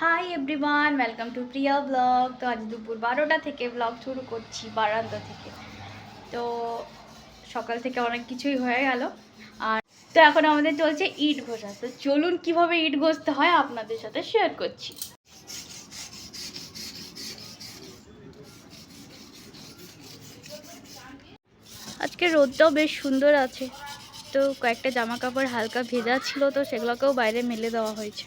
Hi everyone welcome to Priya blog তো আজ দুপুর বারোটা থেকে ব্লগ শুরু করছি, বারান্দা থেকে। তো সকাল থেকে অনেক কিছুই হয়ে গেল। আর তো এখন আমাদের চলছে ইট ঘষা। তো চলুন কীভাবে ইট ঘষতে হয় আপনাদের সাথে শেয়ার করছি। আজকে রোদটাও বেশ সুন্দর আছে। তো কয়েকটা জামা কাপড় হালকা ভেজা ছিল, তো সেগুলোকেও বাইরে মেলে দেওয়া হয়েছে।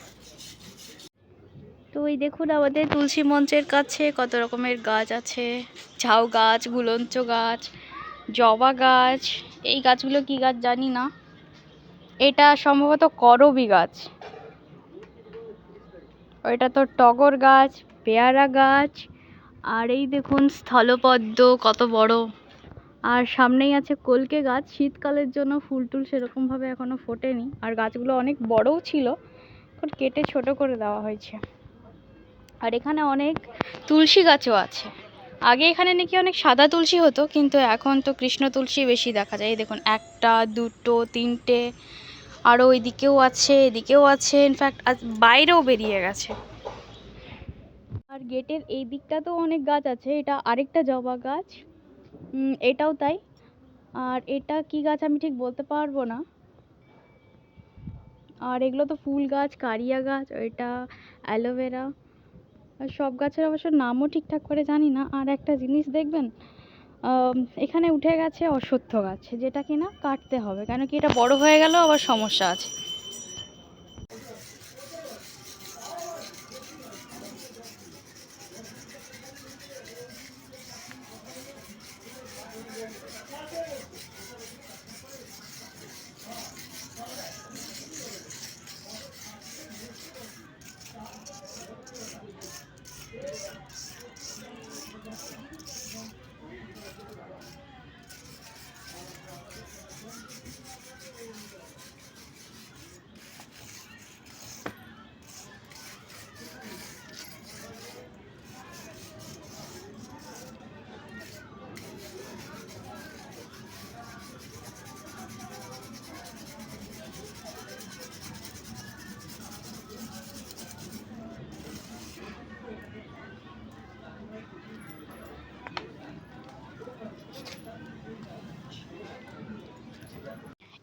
তো ওই দেখুন আমাদের তুলসী মঞ্চের কাছে কত রকমের গাছ আছে। ঝাউ গাছ, গুলঞ্চ গাছ, জবা গাছ। এই গাছগুলো কি গাছ জানি না। এটা সম্ভবত করবি গাছ। ওইটা তো টগর গাছ, পেয়ারা গাছ। আর এই দেখুন স্থলপদ্ম কত বড়। আর সামনেই আছে কলকে গাছ। শীতকালের জন্য ফুল টুল সেরকমভাবে এখনও ফোটেনি। আর গাছগুলো অনেক বড়ও ছিল কেটে ছোট করে দেওয়া হয়েছে। আর এখানে অনেক তুলসী গাছও আছে। আগে এখানে নাকি অনেক সাদা তুলসী হতো, কিন্তু এখন তো কৃষ্ণ তুলসী বেশি দেখা যায়। দেখুন, একটা, দুটো, তিনটে আরও ওইদিকেও আছে, এদিকেও আছে ইনফ্যাক্ট বাইরেও বেরিয়ে গেছে। আর গেটের এই দিকটাতেও অনেক গাছ আছে, এটা আরেকটা জবা গাছ। এটাও তাই। আর এটা কি গাছ আমি ঠিক বলতে পারব না। আর এগুলো তো ফুল গাছ, কারিয়া গাছ, ওইটা অ্যালোভেরা। আর সব গাছের অবশ্য নামও ঠিকঠাক করে জানি না। আর একটা জিনিস দেখবেন এখানে উঠে গেছে অশ্বত্থ গাছ, যেটা কিনা কাটতে হবে। কেন কি এটা বড় হয়ে গেলেও আবার সমস্যা আছে।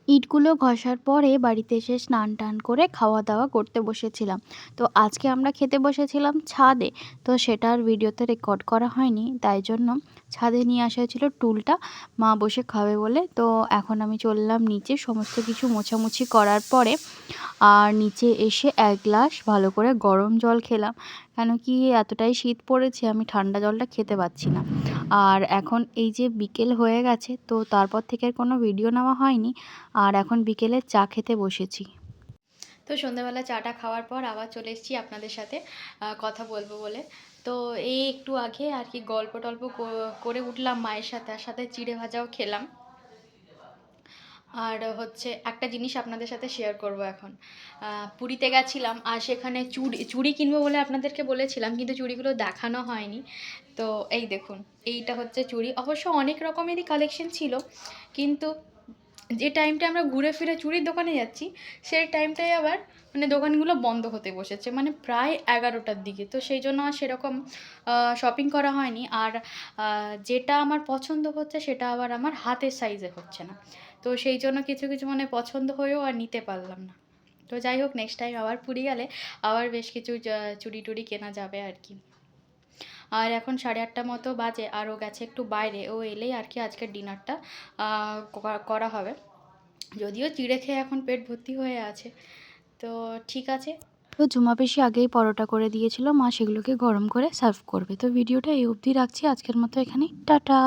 ইটগুলো ঘষার পরে বাড়িতে এসে স্নান টান করে খাওয়া দাওয়া করতে বসেছিলাম। তো আজকে আমরা খেতে বসেছিলাম ছাদে। তো সেটার ভিডিওতে রেকর্ড করা হয়নি, তাই জন্য ছাদে নিয়ে আসা হয়েছিল টুলটা, মা বসে খাবে বলে। তো এখন আমি চললাম নিচে, সমস্ত কিছু মোছামুছি করার পরে আর নিচে এসে এক গ্লাস ভালো করে গরম জল খেলাম। কেন কি এতটাই শীত পড়েছে, আমি ঠান্ডা জলটা খেতে পাচ্ছি না। আর এখন এই যে বিকেল হয়ে গেছে, তো তারপর থেকে কোনো ভিডিও নেওয়া হয়নি। আর এখন বিকেলে চা খেতে বসেছি। তো সন্ধ্যাবেলা চাটা খাওয়ার পর আবার চলে এসেছি আপনাদের সাথে কথা বলব বলে। তো এই একটু আগে আর কি গল্প টল্প করে উঠলাম মায়ের সাথে, আর সাথে চিড়ে ভাজাও খেলাম। আর হচ্ছে একটা জিনিস আপনাদের সাথে শেয়ার করব এখন। পুরীতে গেছিলাম, আর সেখানে চুড়ি চুড়ি কিনবো বলে আপনাদেরকে বলেছিলাম, কিন্তু চুড়িগুলো দেখানো হয়নি। তো এই দেখুন, এইটা হচ্ছে চুড়ি। অবশ্য অনেক রকমেরই কালেকশন ছিল, কিন্তু যে টাইমটা আমরা ঘুরে ফিরে চুড়ির দোকানে যাচ্ছি, সেই টাইমটাই আবার মানে দোকানগুলো বন্ধ হতে বসেছে। মানে প্রায় এগারোটার দিকে। তো সেই জন্য আর সেরকম শপিং করা হয়নি। আর যেটা আমার পছন্দ হচ্ছে, সেটা আবার আমার হাতের সাইজে হচ্ছে না। তো সেই জন্য কিছু কিছু মানে পছন্দ হয়েও আর নিতে পারলাম না। তো যাই হোক নেক্সট টাইম আবার পুরী গেলে আবার বেশ কিছু চুরি টুড়ি কেনা যাবে আর কি। আর এখন সাড়ে আটটা মতো বাজে আর ও গেছে একটু বাইরে। ও এলেই আর কি আজকের ডিনারটা করা হবে। যদিও চিড়ে খেয়ে এখন পেট ভর্তি হয়ে আছে। তো ঠিক আছে। তো ঝুমা পেশি আগেই পরোটা করে দিয়েছিল। মা সেগুলোকে গরম করে সার্ভ করবে। তো ভিডিওটা এই অবধি রাখছি। আজকের মতো এখানে টাটা।